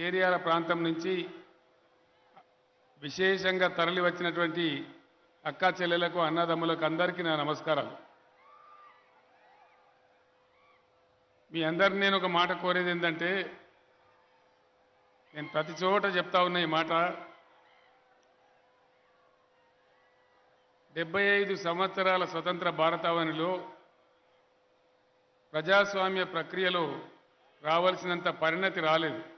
చేరియాల ప్రాంతం నుంచి విశేషంగా తరలి వచ్చినటువంటి అక్కా చెల్లెలకు అన్నదమ్ములకు అందరికీ నా నమస్కారాలు. మీ అందరిని నేను ఒక మాట కోరేది ఏంటంటే నేను ప్రతి చోట చెప్తా ఉన్న ఈ మాట డెబ్బై ఐదు సంవత్సరాల స్వతంత్ర భారతావనిలో ప్రజాస్వామ్య ప్రక్రియలో రావాల్సినంత పరిణతి రాలేదు.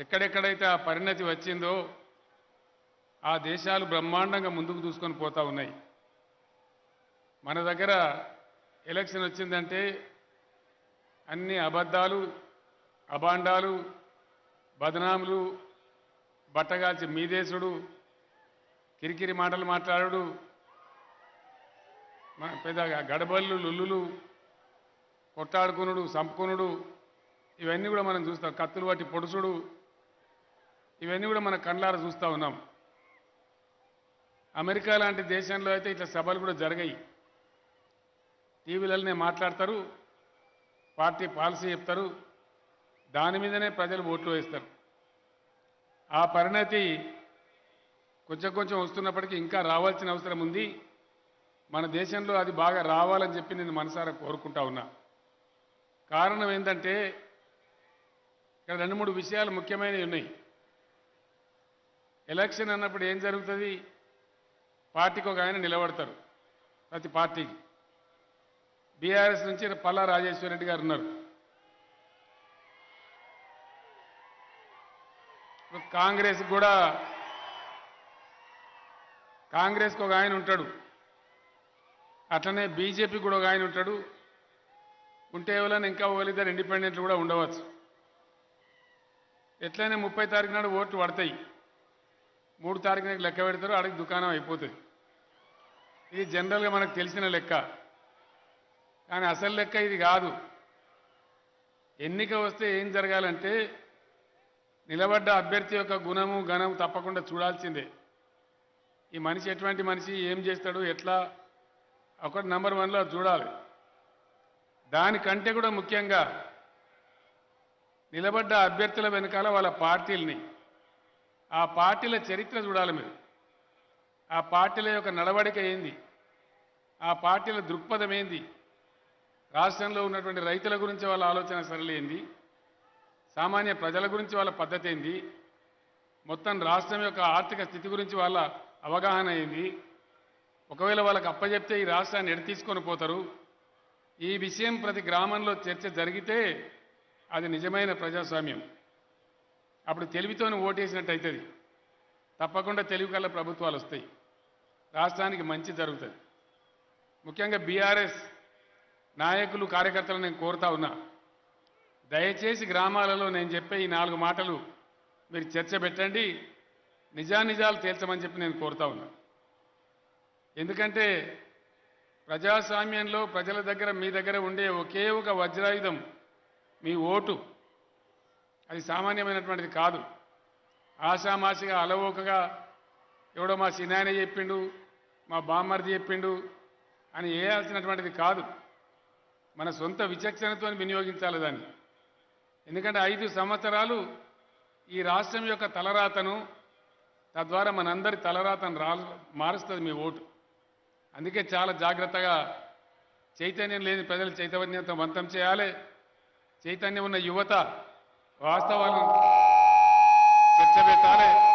ఎక్కడెక్కడైతే ఆ పరిణతి వచ్చిందో ఆ దేశాలు బ్రహ్మాండంగా ముందుకు దూసుకొని పోతా ఉన్నాయి. మన దగ్గర ఎలక్షన్ వచ్చిందంటే అన్ని అబద్ధాలు అభాండాలు బదనాములు బట్టగాల్చి మీదేశుడు కిరికిరి మాటలు మాట్లాడు పెద్ద గడబళ్ళు లుల్లులు కొట్టాడుకునుడు సంపుకునుడు ఇవన్నీ కూడా మనం చూస్తాం. కత్తులు పట్టి పొడుసుడు ఇవన్నీ కూడా మన కళ్ళార చూస్తూ ఉన్నాం. అమెరికా లాంటి దేశంలో అయితే ఇట్లా సభలు కూడా జరిగాయి. టీవీలలోనే మాట్లాడతారు పార్టీ పాలసీ చెప్తారు దాని మీదనే ప్రజలు ఓట్లు వేస్తారు. ఆ పరిణతి కొంచెం కొంచెం వస్తున్నప్పటికీ ఇంకా రావాల్సిన అవసరం ఉంది. మన దేశంలో అది బాగా రావాలని చెప్పి నేను మనసారా కోరుకుంటా ఉన్నా. కారణం ఏంటంటే ఇక్కడ రెండు మూడు విషయాలు ముఖ్యమైనవి ఉన్నాయి. ఎలక్షన్ అన్నప్పుడు ఏం జరుగుతుంది? పార్టీకి ఒక ఆయన నిలబడతారు ప్రతి పార్టీకి. బీఆర్ఎస్ నుంచి పల్లా రాజేశ్వర రెడ్డి గారు ఉన్నారు. కాంగ్రెస్ కూడా కాంగ్రెస్కి ఒక ఆయన ఉంటాడు. అట్లనే బీజేపీ కూడా ఒక ఆయన ఉంటాడు. ఉంటే ఎవరైనా ఇంకా ఒకరిద్దరు ఇండిపెండెంట్లు కూడా ఉండవచ్చు. ఎట్లయినా ముప్పై తారీఖు నాడు ఓట్లు పడతాయి. మూడు తారీఖునకి లెక్క పెడతారు అడిగి దుకాణం అయిపోతుంది. ఇది జనరల్గా మనకు తెలిసిన లెక్క. కానీ అసలు లెక్క ఇది కాదు. ఎన్నిక వస్తే ఏం జరగాలంటే నిలబడ్డ అభ్యర్థి యొక్క గుణము గణము తప్పకుండా చూడాల్సిందే. ఈ మనిషి ఎటువంటి మనిషి ఏం చేస్తాడు ఎట్లా? ఒకటి నెంబర్ వన్లో అది చూడాలి. దానికంటే కూడా ముఖ్యంగా నిలబడ్డ అభ్యర్థుల వెనకాల వాళ్ళ పార్టీలని ఆ పార్టీల చరిత్ర చూడాలి మీరు. ఆ పార్టీల యొక్క నడవడిక ఏంది? ఆ పార్టీల దృక్పథం ఏంది? రాష్ట్రంలో ఉన్నటువంటి రైతుల గురించి వాళ్ళ ఆలోచన సరళి ఏంది? సామాన్య ప్రజల గురించి వాళ్ళ పద్ధతి ఏంది? మొత్తం రాష్ట్రం యొక్క ఆర్థిక స్థితి గురించి వాళ్ళ అవగాహన ఏంది? ఒకవేళ వాళ్ళకి అప్పజెప్తే ఈ రాష్ట్రాన్ని ఎడ తీసుకొని పోతారు? ఈ విషయం ప్రతి గ్రామంలో చర్చ జరిగితే అది నిజమైన ప్రజాస్వామ్యం. అప్పుడు తెలివితోని ఓటేసినట్టు అవుతుంది తప్పకుండా తెలివి కల్లా ప్రభుత్వాలు వస్తాయి. రాష్ట్రానికి మంచి జరుగుతుంది. ముఖ్యంగా బీఆర్ఎస్ నాయకులు కార్యకర్తలు నేను కోరుతా ఉన్నా. దయచేసి గ్రామాలలో నేను చెప్పే ఈ నాలుగు మాటలు మీరు చర్చ పెట్టండి. నిజానిజాలు తేల్చమని చెప్పి నేను కోరుతా ఉన్నా. ఎందుకంటే ప్రజాస్వామ్యంలో ప్రజల దగ్గర మీ దగ్గర ఉండే ఒకే ఒక వజ్రాయుధం మీ ఓటు. అది సామాన్యమైనటువంటిది కాదు. ఆషామాషిగా అలవోకగా ఎవడో మా సినాయన చెప్పిండు మా బామ్మర్ది చెప్పిండు అని వేయాల్సినటువంటిది కాదు. మన సొంత విచక్షణతో వినియోగించాలి దాన్ని. ఎందుకంటే ఐదు సంవత్సరాలు ఈ రాష్ట్రం యొక్క తలరాతను తద్వారా మనందరి తలరాతను రా మారుస్తుంది మీ ఓటు. అందుకే చాలా జాగ్రత్తగా చైతన్యం లేని ప్రజలు చైతన్యవంతం చేయాలి. చైతన్యం ఉన్న యువత వాస్తవాలు చర్చ పెట్టాలి.